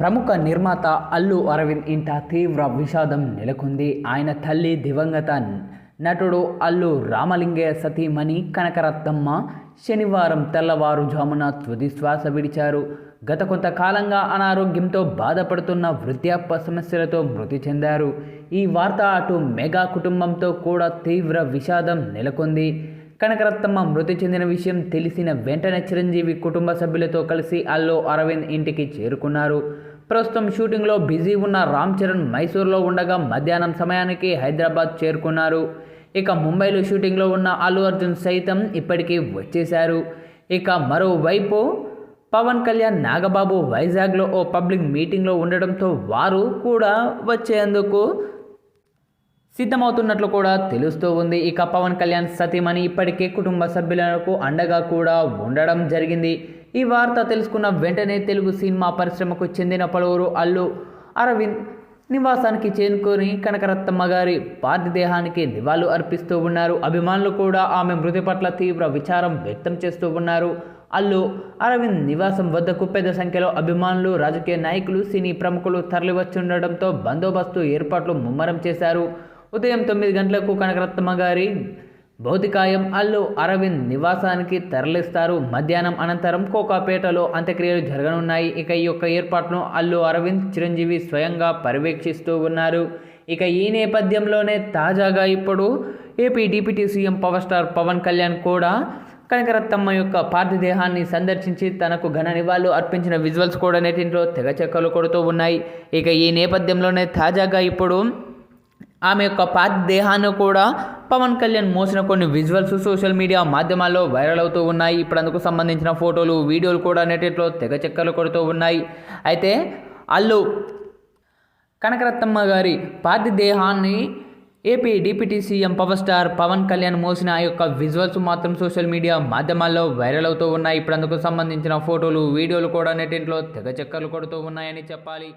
ప్రముఖ నిర్మాత అల్లు అరవింద్ ఇంట తీవ్ర విషాదం నెలకొంది. ఆయన తల్లి దివంగత నటుడు అల్లు రామలింగయ్య సతీమణి కనకరత్నమ్మ శనివారం తెల్లవారుజామున తుది శ్వాస విడిచారు. గత కొంతకాలంగా అనారోగ్యంతో బాధపడుతున్న వృద్ధాప్య సమస్యలతో మృతి చెందారు. ఈ వార్త అటు మెగా కుటుంబంతో కూడా తీవ్ర విషాదం నెలకొంది. కనకరత్నమ్మ మృతి చెందిన విషయం తెలిసిన వెంటనే చిరంజీవి కుటుంబ సభ్యులతో కలిసి అల్లు అరవింద్ ఇంటికి చేరుకున్నారు. ప్రస్తుతం షూటింగ్లో బిజీ ఉన్న రామ్ చరణ్ మైసూర్లో ఉండగా మధ్యాహ్నం సమయానికి హైదరాబాద్ చేరుకున్నారు. ఇక ముంబైలో షూటింగ్లో ఉన్న అల్లు అర్జున్ సైతం ఇప్పటికీ వచ్చేశారు. ఇక మరోవైపు పవన్ కళ్యాణ్ నాగబాబు వైజాగ్లో ఓ పబ్లిక్ మీటింగ్లో ఉండడంతో వారు కూడా వచ్చేందుకు సిద్ధమవుతున్నట్లు కూడా తెలుస్తూ ఉంది. ఇక పవన్ కళ్యాణ్ సతీమణి ఇప్పటికే కుటుంబ సభ్యులకు అండగా కూడా ఉండడం జరిగింది. ఈ వార్త తెలుసుకున్న వెంటనే తెలుగు సినిమా పరిశ్రమకు చెందిన పలువురు అల్లు అరవింద్ నివాసానికి చేరుకొని కనకరత్నమ్మ గారి పార్థిదేహానికి నివాళులు అర్పిస్తూ ఉన్నారు. అభిమానులు కూడా ఆమె మృతి పట్ల తీవ్ర విచారం వ్యక్తం చేస్తూ ఉన్నారు. అల్లు అరవింద్ నివాసం వద్దకు పెద్ద సంఖ్యలో అభిమానులు రాజకీయ నాయకులు సినీ ప్రముఖులు తరలివస్తుండటంతో బందోబస్తు ఏర్పాట్లు ముమ్మరం చేశారు. ఉదయం తొమ్మిది గంటలకు కనకరత్నమ్మ గారి భౌతికాయం అల్లు అరవింద్ నివాసానికి తరలిస్తారు. మధ్యాహ్నం అనంతరం కోకాపేటలో అంత్యక్రియలు జరగనున్నాయి. ఇక ఈ యొక్క ఏర్పాటును అల్లు అరవింద్ చిరంజీవి స్వయంగా పర్యవేక్షిస్తూ ఉన్నారు. ఇక ఈ నేపథ్యంలోనే తాజాగా ఇప్పుడు AP deputy CM power star Pawan Kalyan కూడా కనకరత్నమ్మ యొక్క పార్థిదేహాన్ని సందర్శించి తనకు ఘన నివాళులు అర్పించిన విజువల్స్ కూడా నెటింట్లో తెగ చెక్కలు కొడుతూ ఉన్నాయి. ఇక ఈ నేపథ్యంలోనే తాజాగా ఇప్పుడు ఆమె యొక్క పార్థిదేహాన్ని కూడా పవన్ కళ్యాణ్ మోసిన కొన్ని విజువల్స్ సోషల్ మీడియా మాధ్యమాల్లో వైరల్ అవుతూ ఉన్నాయి. ఇప్పుడు అందుకు సంబంధించిన ఫోటోలు వీడియోలు కూడా నెట్లో తెగ చెక్కలు కొడుతూ ఉన్నాయి. అయితే అల్లు కనకరత్నమ్మ గారి పార్థిదేహాన్ని AP deputy CM power star Pawan Kalyan మోసిన ఆ యొక్క విజువల్స్ మాత్రం సోషల్ మీడియా మాధ్యమాల్లో వైరల్ అవుతూ ఉన్నాయి. ఇప్పుడు అందుకు సంబంధించిన ఫోటోలు వీడియోలు కూడా నెటింట్లో తెగ చెక్కలు కొడుతూ ఉన్నాయని చెప్పాలి.